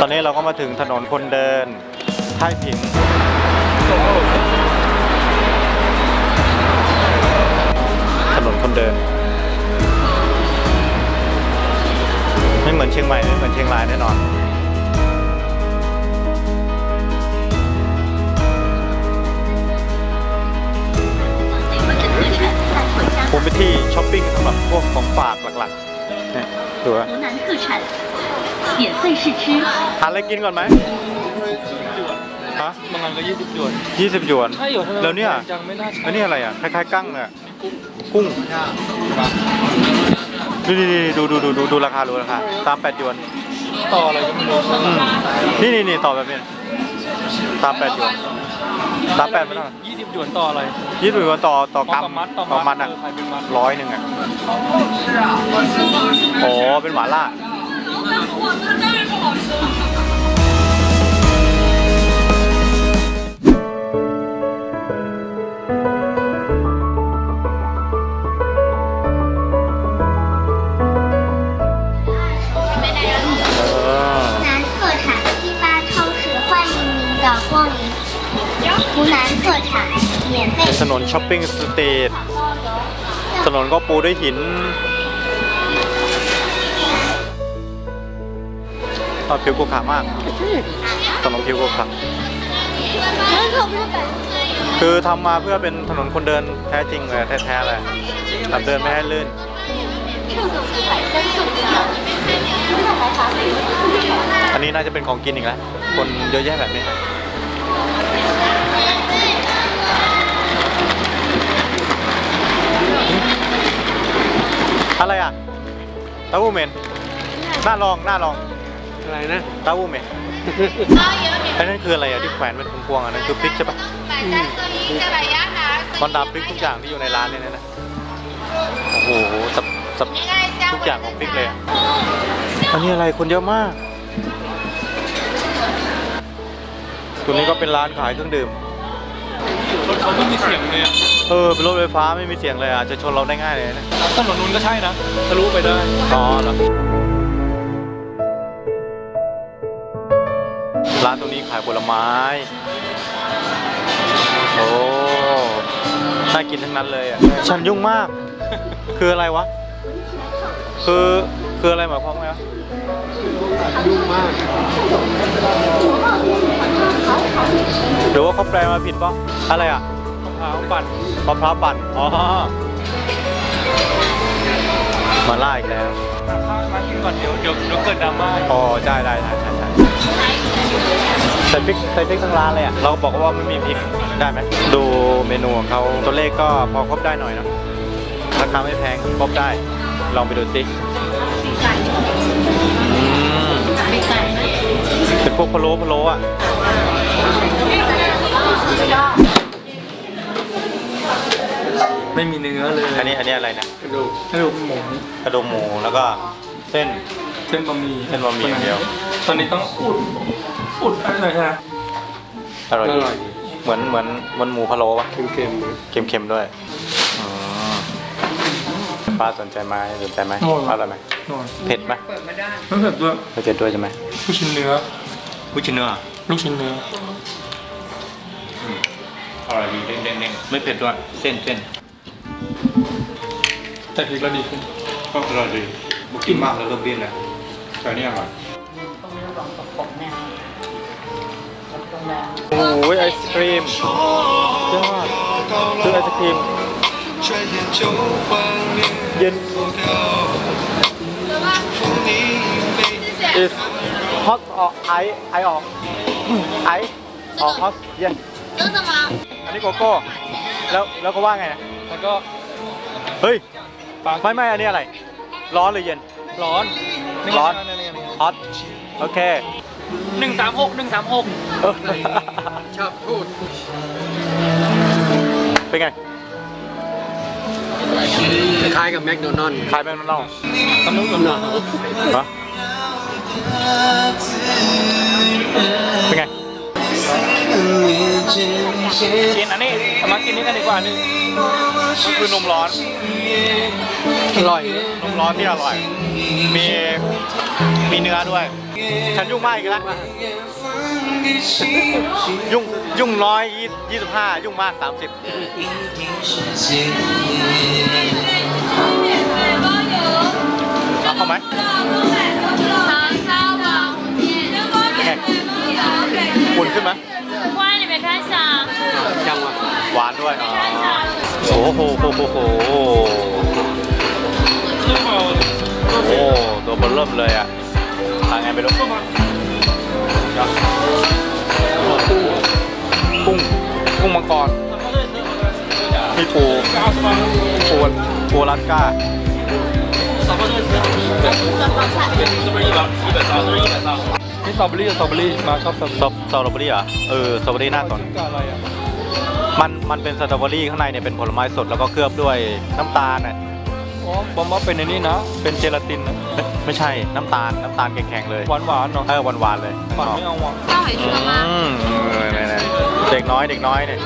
ตอนนี้เราก็มาถึงถนนคนเดินท่ายผิง ถนนคนเดิน ไม่เหมือนเชียงใหม่ไม่เหมือนเชียงรายแน่นอนผมไปที่ช้อปปิ้งสำหรับพวกของฝากหลักๆเนี่ย ดูว่า 湖南特产，免费试吃。 หาอะไรกินก่อนไหมฮะ บางอันก็ยี่สิบหยวน ยี่สิบหยวน ใช่เหรอทำไม แล้วเนี่ย จังไม่น่าใช่ แล้วนี่อะไรอ่ะ คล้ายๆกั้งเลยอะกุ้งนี่นี่นี่ดูดูดูดูดูราคาดูราคาสามแปดหยวน ต่ออะไรก็ไม่รู้ อืมนี่นี่นี่ต่อแบบนี้สามแปดหยวน สามแปดไม่เท่าไหร่ ยี่สิบหยวนต่ออะไรยี่สิบหยวนต่อต่อกรัมมัดต่อต่อมัมัดดอะเออขายเป็นมัดร้อยหนึ่งอะโอ้เป็นหมาล่าเอ อปปิ้งสตรีทถนนก็ปูด้วยหินอะผิวกุขามากถนนผิวกุขะคือทำมาเพื่อเป็นถนนคนเดินแท้จริงเลยแท้ๆเลยทำเดินไม่ให้ลื่นอันนี้น่าจะเป็นของกินอีกแล้วคนเยอะแยะแบบนี้ อะไรอะเต้าหู้เหม็นหน้าลองหน้าลองอะไรนะเต้าหู้เหม็นไอ้นั่นคืออะไรอะที่แขวนเป็นพวงๆอะนั่นคือพริกใช่ปะมันดาพริกทุกอย่างที่อยู่ในร้านเลยนะนะโอ้โหสับสับทุกอย่างของพริกเลยอะอันนี้อะไรคนเยอะมากตัวนี้ก็เป็นร้านขายเครื่องดื่มรถเขาไม่มีเสียงเลยอะ เออเป็นรถไฟฟ้าไม่มีเสียงเลยอะจะชนเราได้ง่ายเลยนะถนนนู้นก็ใช่นะทะลุไปได้อ๋อเหรอร้านตรงนี้ขายผลไม้ โอ้น่ากินทั้งนั้นเลยอะฉันยุ่งมาก คืออะไรวะ คือคืออะไรหมายความว่าไงวะยุ่งมากหรือว่าเขาแปลมาผิดป่ะอะไรอะมะ พร้าวปั่นมะพร้าวปั่น อ๋อ มาล่าอีกแล้วหาข้าวมากินก่อนเดี๋ยวเดี๋ยวเดี๋ยวเกิดดราม่าอ๋อ ได้ได้ได้ได้ได้ใส่พริกใส่พริกทั้งร้านเลยอะ เราบอกว่าไม่มีพริก ได้ไหม ดูเมนูของเขาตัวเลขก็พอครบได้หน่อยเนอะราคาไม่แพงครบได้ ลองไปดูสิอืมเป็นพวกพะโล้พะโล้อะ ไม่มีเนื้อเลยอันนี้อันนี้อะไรนะกระดูกกระดูกหมูกระดูกหมูแล้วก็เส้นเส้นบะหมี่เส้นบะหมี่อย่างเดียว ตอนนี้ต้องอุดอุดอะไรนะอร่อยดีอร่อยดีเหมือนเหมือนเหมือนหมูพะโล้ปะเค็มเค็มๆด้วยอืมป้าสนใจไหมสนใจไหมอร่อยไหมๆหน่อยเผ็ดไหมไม่เผ็ดด้วยเผ็ดด้วยใช่ไหมลูกชิ้นเนื้อผู้ชินเนื้อลูกชิ้นเนื้ออร่อยดีเด้งๆไม่เผ็ดด้วยเส้นเส้น แต่พริกเราดีขึ้นก็อร่อยดีบุกินมากแล้วเริ่มเบี้ยนแล้วแต่นี่อร่อยโอ้ยไอศครีมยอดคือไอศครีมเย็น is hot or ice ice ออก ice or hot เย็นอันนี้โกโก้ แล้วแล้วก็ว่าไงนะแล้วก็ เฮ้ย ปลาไม่ไม่อันนี้อะไร ร้อนหรือเย็น ร้อนร้อน hot โอเค หนึ่งสามหกหนึ่งสามหกชอบพูด เป็นไง คล้ายกับแมคโดนัลด์ขายแมคโดนัลด์สำนุกสำนุกฮะเป็นไงกินอันนี้เอามากินนี้กันดีกว่าหนึ่งมันคือนมร้อน อร่อยนมร้อนที่อร่อย มีมีเนื้อด้วย ฉันยุ่งมากอีกแล้วยุ่งยุ่งน้อยยี่สิบห้ายุ่งมากสามสิบเข้าไหมอุ่นขึ้นไหมขวายังหวานด้วย โอ้โหโหโหโห โอ้โหตัวเบนเริ่มเลยอะทางไงไปดูกุ้งกุ้งมังกรมีปูปูปูรัสก้านี่สตรอเบอรี่สตรอเบอรี่มาชอบสตรอเบอสรี่ตรสตรอเบอรี่เหรอะเออสตรอเบอรี่น่าสนกับอะไรอะมันมันเป็นสตรอเบอรี่ข้างในเนี่ยเป็นผลไม้สดแล้วก็เคลือบด้วยน้ำตาลน่ะ อ๋อบอมว่าเป็นในนี้นะ เป็นเจลาตินนะไม่ไม่ใช่น้ำตาลน้ำตาลแข็งๆเลยหวานหวานๆเนาะเออหวานๆเลยหวานไม่เอาอะอืมเออเนี่ยๆเด็กน้อยเด็กน้อยเนี่ย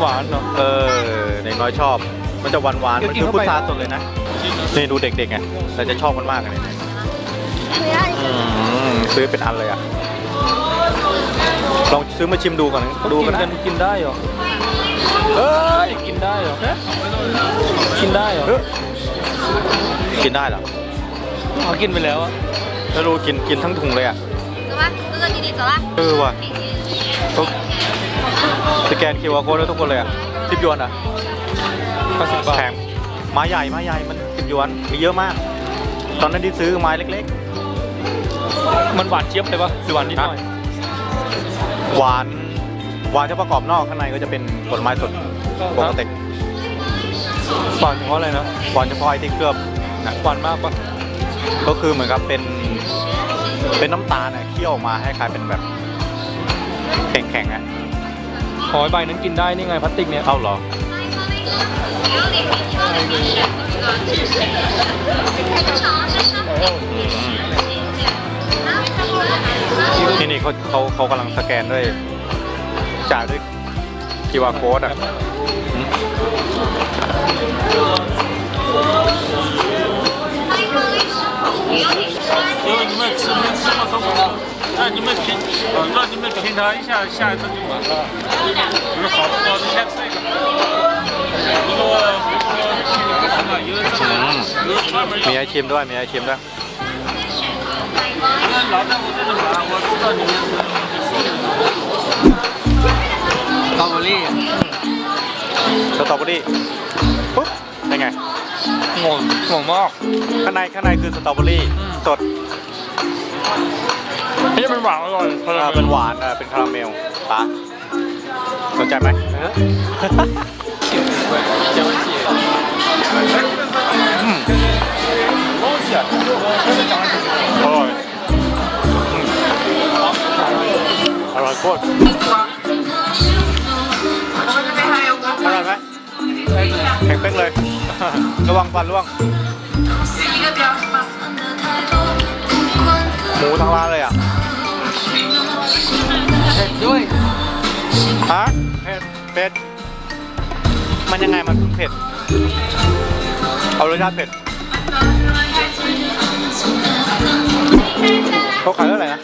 หวานเนาะ เออเด็กน้อยชอบ มันจะหวานหวานๆมันคือพุทราสดเลยนะนี่ดูเด็กๆไงแต่จะชอบมันมากเลยอืมซื้อเป็นอันเลยอะลองซื้อมาชิมดูก่อนเขาดูกิกันนกันะนกินได้เหรอเอ้ยกินได้เหรอกินได้เหรอเออ กินได้เหรอ เขากินไปแล้วอ่ะ ไม่รู้กินกินทั้งถุงเลยอ่ะ 走吧，哥哥弟弟走了。 เออว่ะเขาสแกนคิวอาร์โค้ดได้ทุกคนเลยอ่ะสิบหยวนอ่ะ ห้าสิบบาท แพงไม้ใหญ่ไม้ใหญ่มันสิบหยวนมีเยอะมาก ตอนนั้นที่ซื้อไม้เล็ก มันหวานเจี๊ยบเลยปะหรือหวานนิดหน่อย ๆ หวานหวานจะประกอบนอกข้างในก็จะเป็นผลไม้สดปกติ หวานเฉพาะอะไรนะหวานเฉพาะไอ้ที่เคลือบนะหวานมากปะก็คือเหมือนกับเป็นเป็นน้ำตาลอะเคี่ยวออกมาให้กลายเป็นแบบแข็งๆอะหอยใบนั้นกินได้นี่ไงพลาสติกเนี่ยเอ้าเหรอที่นี่เขาเขาเขากำลังสแกนด้วยจ่ายด้วย QR code อะอืม 因为你们吃没吃过都不知道，让你们品，呃让你们品尝一下，下一次就买了。有好吃的，先吃一个。如果如果听你不吃嘛，有这个有专门 มีไอชิมด้วยมีไอชิมด้วย 因为老在我这里买，我知道你们是。 สตรอเบอรี่ สตรอเบอรี่ ปุ๊บเป็นไง งงงงมากข้างในข้างในคือสตรอเบอรี่สดเฮ้ยมันหวานอร่อยเออเป็นหวานเออเป็นคาราเมลปะสนใจไหมอืมอร่อยอืมอร่อยโคตร เป๊กเลย ระวังฟันร่วง หมูทั้งร้านเลยอ่ะ เผ็ดด้วย ฮะเผ็ดเผ็ด มันยังไงมันเผ็ด เอารสชาติเผ็ดเขาขายเท่าไหร่นะ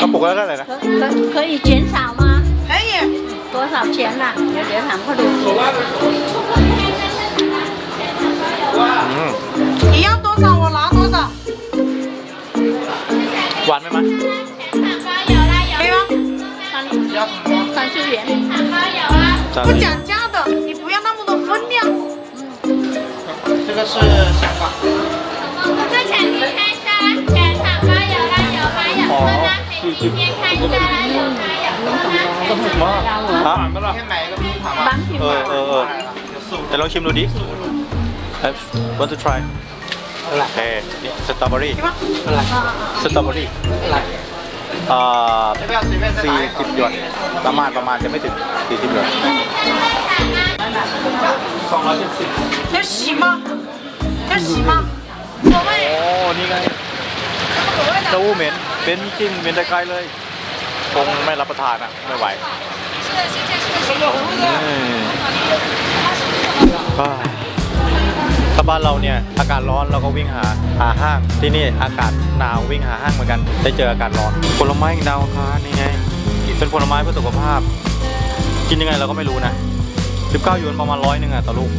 กระปุกละเท่าไหร่นะ 可可可以减少吗？ 可以。多少钱呐、有点ถามเขาดู อืม 你要多少我拿多少， หวานไหมมั้ย 可以吗？三三十元。 จาน 不 นี้ 讲价的，你不要那么多分量。这产品开箱，全场包 ก็ถูกมาก ฮะ หวานปะล่ะ บางที เออเออเออเดี๋ยวลองชิมดูดิ want to try โอเคนี่สตรอเบอรี่ อะไร สตรอเบอรี่ อะไร เอ่อสี่สิบหยวนประมาณประมาณจะไม่ถึงสี่สิบหยวน 要洗吗？要洗吗？ โอ้นี่ไงเต้าหู้เหม็นเป็นจริงเหม็นแต่ไกลเลย คงไม่รับประทานอะ ไม่ไหวถ้าบ้านเราเนี่ยอากาศร้อนเราก็วิ่งหาหาห้างที่นี่อากาศหนาววิ่งหาห้างเหมือนกัน ได้เจออากาศร้อนผลไม้ดาวอังคานี่ไงเป็นผลไม้เพื่อสุขภาพ กินยังไงเราก็ไม่รู้นะ19หยวนประมาณร้อยหนึ่งอะต่อลูก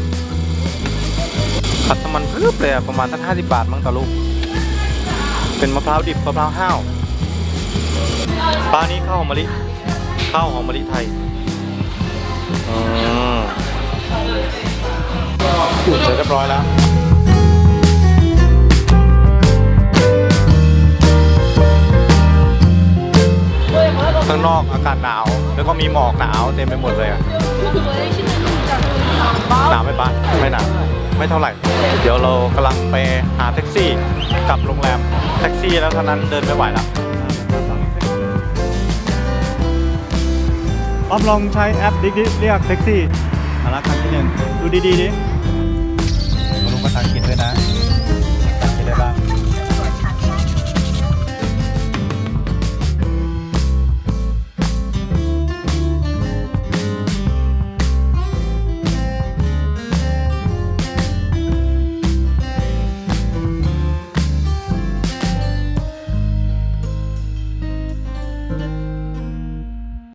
ขัดน้ำมันพึบเลยอะประมาณสัก50 บาทมั้งต่อลูก เป็นมะพร้าวดิบมะพร้าวห้าว ปลานี้ข้าวหอมมะลิข้าวหอมมะลิไทยอืมเสร็จเรียบร้อยแล้วข้างนอกอากาศหนาว แล้วก็มีหมอกหนาวเต็มไปหมดเลยอะหนาวไหมปะไม่หนาวไม่เท่าไหร่ เดี๋ยวเรากำลังไปหาแท็กซี่กลับโรงแรมแท็กซี่แล้วเท่านั้นเดินไม่ไหวแล้ว ออฟลองใช้แอปดิ๊กดิเรียกแท็กซี่มาละครั้งที่หนึ่งดูดีๆดิ